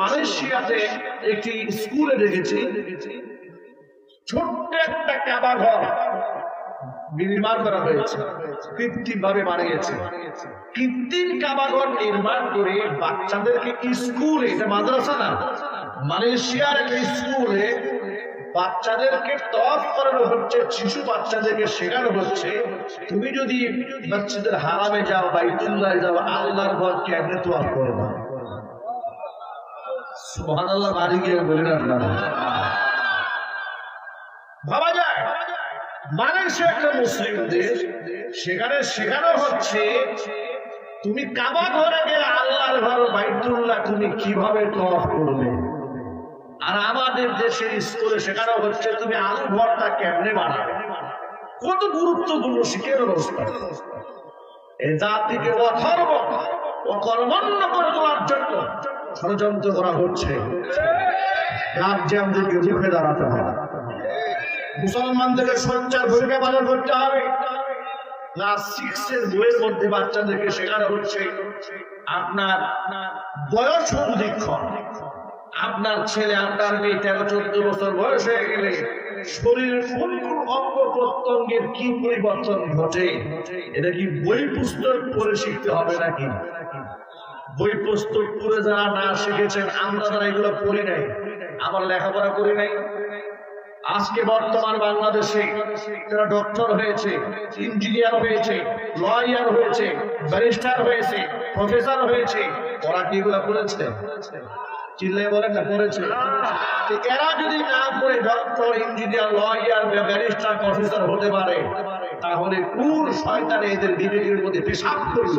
মালয়েশিয়াতে একটি স্কুলে দেখেছি। ছোট্ট একটা কাবা ঘর নির্মাণ করা হয়েছে। কৃত্রিম ভাবে বানিয়েছে। কৃত্রিম কাবাঘর নির্মাণ করে বাচ্চাদেরকে স্কুলে, এটা মাদ্রাসা না, মালয়েশিয়ার একটা স্কুলে বাচ্চাদেরকে তফ করানো হচ্ছে, শিশু বাচ্চাদেরকে শেখানো হচ্ছে। তুমি যদি বাচ্চাদের হারামে যাও বাইতুল্লাহ যাও, আল্লাহর ঘর কেমনে তোয়াফ তুমি কীভাবে তফ করবে? আর আমাদের দেশের স্কুলে শেখানো হচ্ছে, তুমি আলু ভরটা কেমনে বানাবে? কত গুরুত্বপূর্ণ শিক্ষার ব্যবস্থা। এই জাতিকে অথর্ব ও কর্মণ্য করে তোলার জন্য ষড়যন্ত্র করা হচ্ছে। রাজ্যে আমাদেরকে রুখে দাঁড়াতে হবে মুসলমানদেরকে সঞ্চার ভূমিকা পালন করতে হবে। আপনার ছেলে, আপনার মেয়ে তেরো, চোদ্দ বছর বয়স হয়ে গেলে শরীরের অঙ্গ প্রত্যঙ্গের কি পরিবর্তন ঘটে, এটা কি বই পুস্তক পড়ে শিখতে হবে নাকি? বই পুস্তক পড়ে যারা না শিখেছেন, আমরা যারা এগুলো পড়ি নাই আমার লেখাপড়া করি নাই। আজকে বর্তমান বাংলাদেশে যারা ডক্টর হয়েছে ইঞ্জিনিয়ার হয়েছে লয়ার হয়েছে ব্যারিস্টার হয়েছে প্রফেসর হয়েছে, ওরা কি এগুলো করেছে? যদি না ডক্টর ইঞ্জিনিয়ার ব্যারিস্টার প্রফেসর হতে পারে, তাহলে কোন শয়তানে এদের বিবেকের মধ্যে পেশাব করল?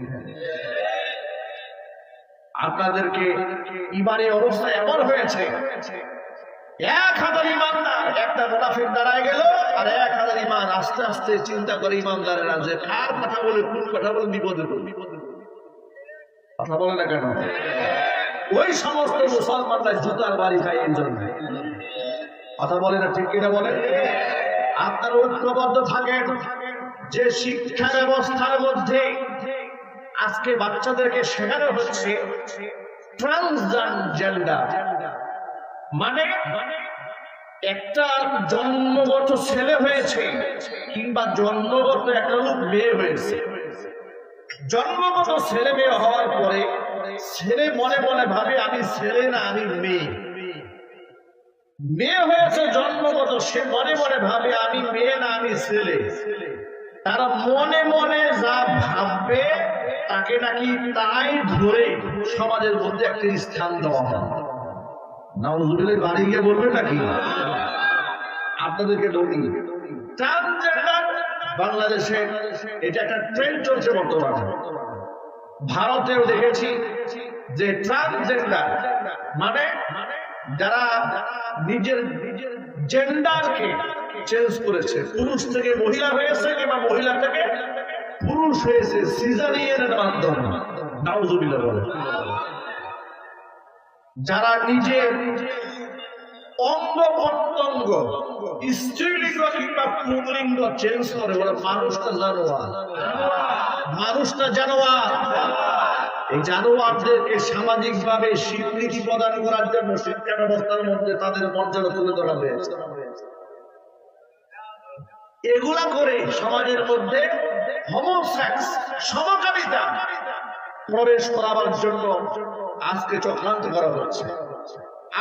আপনাদেরকে ইমানি অবস্থা এমন হয়েছে। এক হাজার ইমানদার, একটা মুনাফিক দাঁড়ায় গেল আর এক হাজার ইমান আস্তে আস্তে চিন্তা করে ইমানদারেরা যে কার কথা বলে, কোন কথা বলে বিপদে কথা বলে না কেন? ওই সমস্ত মুসলমানরা জুতার বাড়ি জন্য। কথা বলে না ঠিক কিনা বলে? আপনার ঐক্যবদ্ধ থাকেন। যে শিক্ষা ব্যবস্থার মধ্যে আজকে বাচ্চাদেরকে শেখানো হচ্ছে ট্রান্সজেন্ডার মানে একটা জন্মগত ছেলে হয়েছে কিংবা জন্মগত একটা লোক মেয়ে হয়েছে। জন্মগত ছেলে মেয়ে হওয়ার পরে ছেলে মনে মনে ভাবে, আমি ছেলে না, আমি মেয়ে। মেয়ে হয়েছে জন্মগত, সে মনে মনে ভাবে, আমি মেয়ে না, আমি ছেলে। তারা মনে মনে যা ভাববে তাকে নাকি তাই ধরে সমাজের মধ্যে একটা স্থান দেওয়া হয়? নাউজুবিল্লাহ, বাড়ি গিয়ে বলবেন নাকি? আপনাদেরকে বলি বাংলাদেশে এটা একটা ট্রেন্ড চলছে বর্তমানে। ভারতেও দেখেছি যে ট্রান্সজেন্ডার মানে যারা নিজের নিজের জেন্ডারকে চেঞ্জ করেছে, পুরুষ থেকে মহিলা হয়েছে কিংবা মহিলা থেকে পুরুষ হয়েছে সিজারিয়ানের মাধ্যমে। নাউজুবিল্লাহ বলে। যারা নিজের অঙ্গ প্রত্যঙ্গ স্ত্রীলিঙ্গ কিংবা পুংলিঙ্গ চেঞ্জ করে ওরা মানুষটা জানোয়ার। মানুষটা জানোয়ার। এই জানোয়ারদেরকে সামাজিক ভাবে স্বীকৃতি প্রদান করার জন্য শিক্ষা ব্যবস্থার মধ্যে তাদের মর্যাদা তুলে ধরা হয়েছে। এগুলা করে সমাজের মধ্যে হোমোসেক্স সমকামিতা প্রবেশ করাবার জন্য আজকে চক্রান্ত করা হচ্ছে।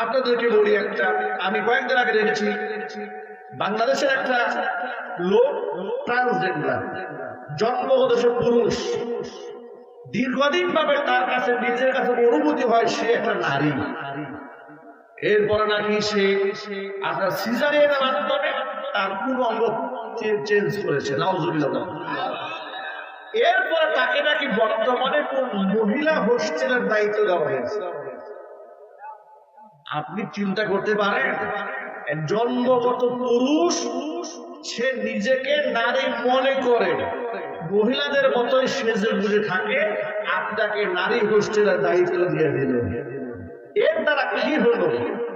আপনাদেরকে বলি একটা, আমি কয়েকদিন আগে দেখেছি, বাংলাদেশের একটা লোক ট্রান্সজেন্ডার জন্মগত সে পুরুষ। দীর্ঘদিন ভাবে তার কাছে, নিজের কাছে অনুভূতি হয় সে একটা নারী। এরপরে নাকি সে আপনার সিজারের মাধ্যমে তার পুরো অঙ্গ চেঞ্জ করেছে। নাউজুবিল্লাহ। এরপরে তাকে নাকি বর্তমানে মহিলা হোস্টেলের দায়িত্ব দেওয়া হয়েছে? আপনি চিন্তা করতে পারেন, জন্মগত পুরুষ সে নিজেকে নারী মনে করে। মহিলাদের মতোই সেজে বুঝে থাকে, আপনাকে নারী হোস্টেলের দায়িত্ব দিয়ে দিল। এর দ্বারা কি হলো?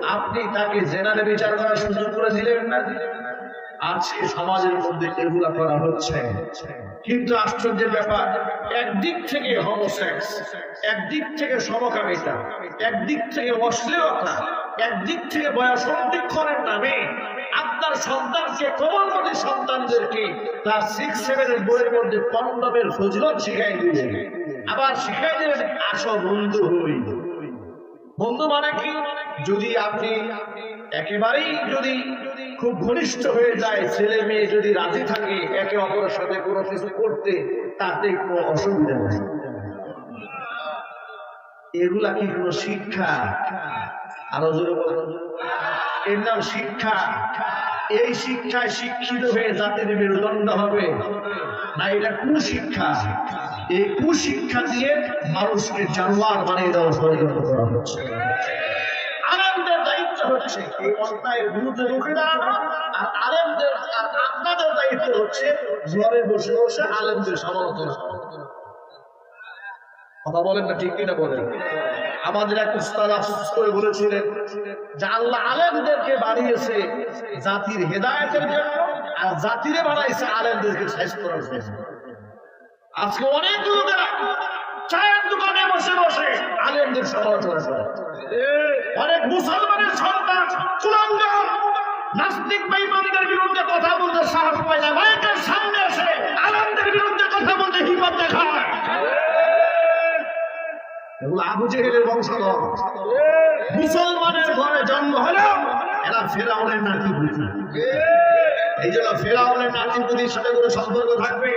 আপনি তাকে জেনারে বিচার করার সুযোগ করে দিলেন না? আজকে সমাজের মধ্যে এগুলা করা হচ্ছে। কিন্তু আশ্চর্যের ব্যাপার, একদিক থেকে হোমোসেক্স একদিক থেকে সমকামিতা, একদিক থেকে অশ্লীলতা, একদিক থেকে বয়সন্ধিক্ষণের নামে আপনার সন্তানকে, কোমলমতি সন্তানদেরকে তার সিক্স সেভেনের বইয়ের মধ্যে কন্ডমের ফজিলত শিখাই দিলেন। আবার শিখাই দিলেন, আসো বন্ধু হই। বন্ধু মানে কি? যদি আপনি একেবারেই যদি খুব ঘনিষ্ঠ হয়ে যায়, ছেলে মেয়ে যদি রাজি থাকে, একে অপরের সাথে কোনো কিছু করতে, তাতে কোনো অসুবিধা নেই। এগুলা কি কোনো শিক্ষা? আরও জোরে বলুন। এর নাম শিক্ষা। এই শিক্ষায় শিক্ষিত হয়ে জাতির মেরুদণ্ড হবে। না, এটা কুশিক্ষা। এই কুশিক্ষা দিয়ে মানুষকে জানোয়ার বানিয়ে দেওয়া ষড়যন্ত্র করা হচ্ছে। কথা বলেন না ঠিক কিনা বলেন? আমাদের এক উস্তাদ করে বলেছিলেন যে আল্লাহ আলেমদেরকে বানিয়েছে জাতির হেদায়তের জন্য, আর জাতিরে বাড়াইছে আলেমদেরকে শেষ করার জন্য। আজকে অনেক লোকেরা চায়ের দোকানে বসে বসে আলেমদের সমালোচনা করে অনেক মুসলমানের সন্তান চূড়ান্ত নাস্তিক বেঈমানদের বিরুদ্ধে কথা বলতে সাহস পায় না, মাইকের সামনে এসে আলেমদের বিরুদ্ধে কথা বলতে হিম্মত দেখায়। এই জন্য ফেরাউনের নাতি বুঝির সাথে কোনো থাকবে?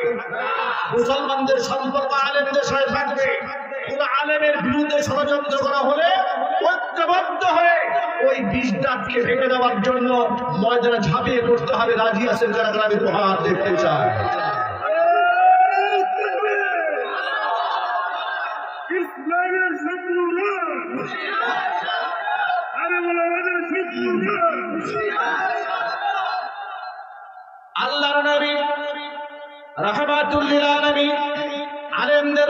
মুসলমানদের সম্পর্ক আলেমদের সাথে থাকবে? কোন আলেমের বিরুদ্ধে ষড়যন্ত্র করা হলে ঐক্যবদ্ধ হয়ে ওই বিষ দাঁতকে ভেঙে দেওয়ার জন্য ময়দানে ঝাঁপিয়ে পড়তে হবে, রাজি আছেন যারা আমি প্রহার দেখতে চায় আল্লাহর নবী রাহমাতুল্লিল আলেমদের আলেমদের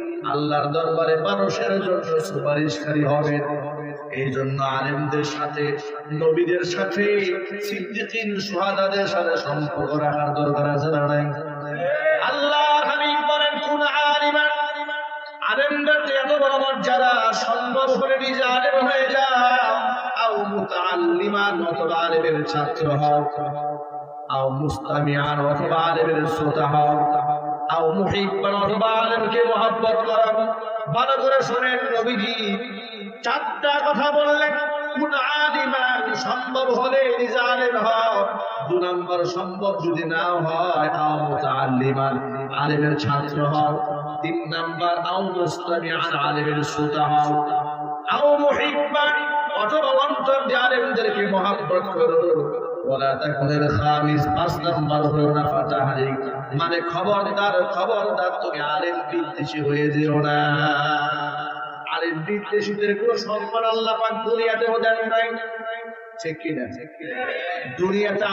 আল্লাহর দরবারে মানুষের জন্য সুপারিশকারী হবে। এই জন্য আলেমদের সাথে, নবীদের সাথে, সিদ্দিকিন সুহাদাদের সাথে সম্পর্ক রাখার দরকার আছে না নাই? আল্লাহ হাবিব বলেন, কোন আলিমা, আলেমদের এত বড় মর্যাদা, সম্ভব হলে নিজে আলেম হয়ে যাও আও মুতাআল্লিমান অথবা আলেমের ছাত্র হও। আও মুস্তামিয়ান অথবা আলেমের শ্রোতা হও। আও করো। ভালো করে শোনেন নবীজি, চারটা কথা বললেন। কোন সম্ভব হলে নম্বর সম্ভব যদি না হয় আও আলেমের ছাত্র হও। তিন নাম্বার, আও মুস্তামিআন আলেমের শ্রোতা হও। আও অথবা অন্তর দিয়ে আলেমদেরকে মহব্বত করো মানে খবরদার খবরদার তুমি আলেম বিদ্বেষী হয়ে যেও না। আলেম বিদ্বেষীদের কোনো সম্মান আল্লাহ পাক দুনিয়াতেও দেন নাই। দুনিয়াতে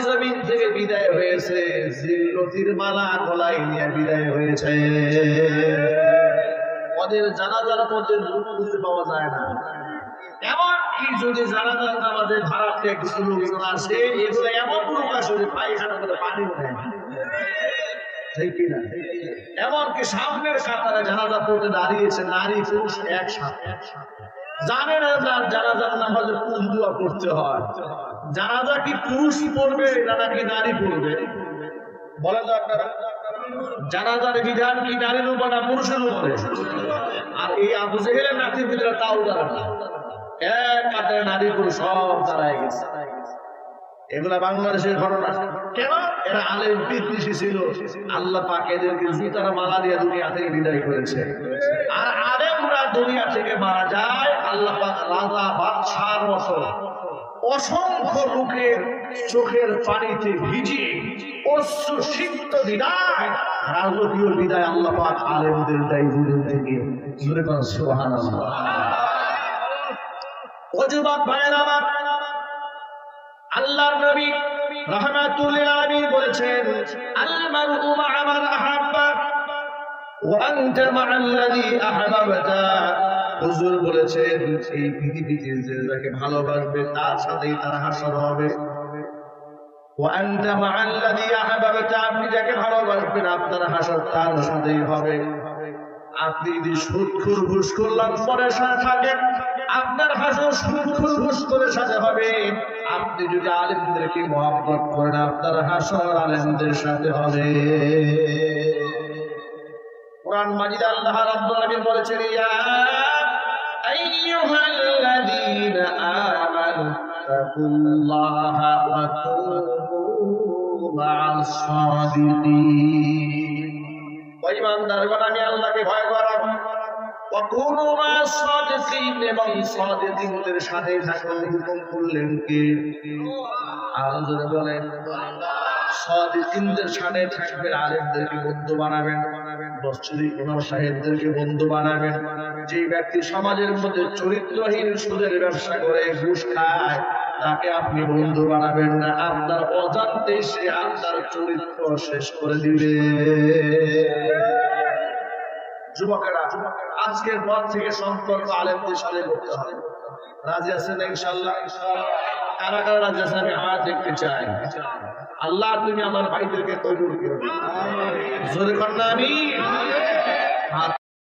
জমিন থেকে বিদায় হয়েছে বিদায় হয়েছে। ওদের জানাজার মধ্যে খুঁজে পাওয়া যায় না। এমনকি যদি জানাজার নামাজে ভাড়াতে কিছু লোকজন আসে, এগুলো এমন লোক আসলে পায়খানা করে পানি নেয় এমনকি সামনের কাতারে জানাজা পড়তে দাঁড়িয়েছে নারী পুরুষ একসাথে জানে না যার জানাজার নামাজে কোন দোয়া করতে হয়। জানাজা কি পুরুষ পড়বে না নাকি নারী পড়বে? বলা তো আপনারা। বিধান কি নারীর উপর না পুরুষের উপরে আর এই আবু জেহেলের নাতির ভিতরে তাও এক নারী পুরুষ সব দাঁড়ায় গেছে। এগুলা বাংলাদেশের ঘটনা। কেন? এরা আলেম বিদ্বেষী ছিল। আল্লাহ পাক এদেরকে জুতারা মালা দিয়ে দুনিয়া থেকে বিদায় করেছে। আর আলেমরা দুনিয়া থেকে মারা যায় আল্লাহ পাক রাজা বাদশার মতো অসংখ্য লোকের চোখের পানিতে ভিজিয়ে অশ্রু সিক্ত বিদায় রাজকীয় বিদায় আল্লাহ পাক আলেমদের দেয় থেকে। জুড়ে করেন সুবহানাল্লাহ। অজুবাত ভাইয়ের আমার, আল্লাহর নবী রাহমাতুল আলামিন বলেছেন আল মারউ মান আহাব্বা ওয়া আনতা মা আল্লাযী আহবাবতা। হুজুর বলেছেন এই পৃথিবীতে যে যাকে ভালোবাসবে, তার সাথেই তার হাসর হবে। আপনি যাকে ভালোবাসবেন, আপনার হাসর তার সাথেই হবে। আপনি যদি সুদখুর ঘুষখুর লম্বরের সাথে থাকেন, আপনার হাসর সুদখুর ঘুষখুরের সাথে হবে। আপনি যদি আলেমদেরকে মহাব্বত করেন, আপনার হাসর আলেমদের সাথে হবে। কোরআন মাজিদ আল্লাহ রাব্বুল আলামিন বলেছেন, ইয়া আইয়ুহাল্লাযীনা আমানু তাকুল্লাহা ওয়া কুনু মা'আস সাদিকিন ও ইমানদারগণ আমি আল্লাহকে ভয় করা وكونوا مع الصادقين এবং সাদিকদের সাথে থাকুন হুকুম করলেন কে আর জোরে বলেন সাদিকদের সাথে থাকবেন আলেমদেরকে বন্ধু বানাবেন ইমাম সাহেবদেরকে বন্ধু বানাবেন। যে ব্যক্তি সমাজের মধ্যে চরিত্রহীন সুদের ব্যবসা করে, ঘুষ খায়, তাকে আপনি বন্ধু বানাবেন না। আপনার অজান্তে সে আপনার চরিত্র শেষ করে দিবে। যুবকেরা, আজকের পর থেকে সম্পর্ক আলেমদের সাথে করতে হবে। রাজি আছেন ইনশাল্লাহ কারা কারা রাজি আছেন? আমি আমার দেখতে চাই। আল্লাহ তুমি আমার ভাইদেরকে তৈরি করে। জোরে কর না আমি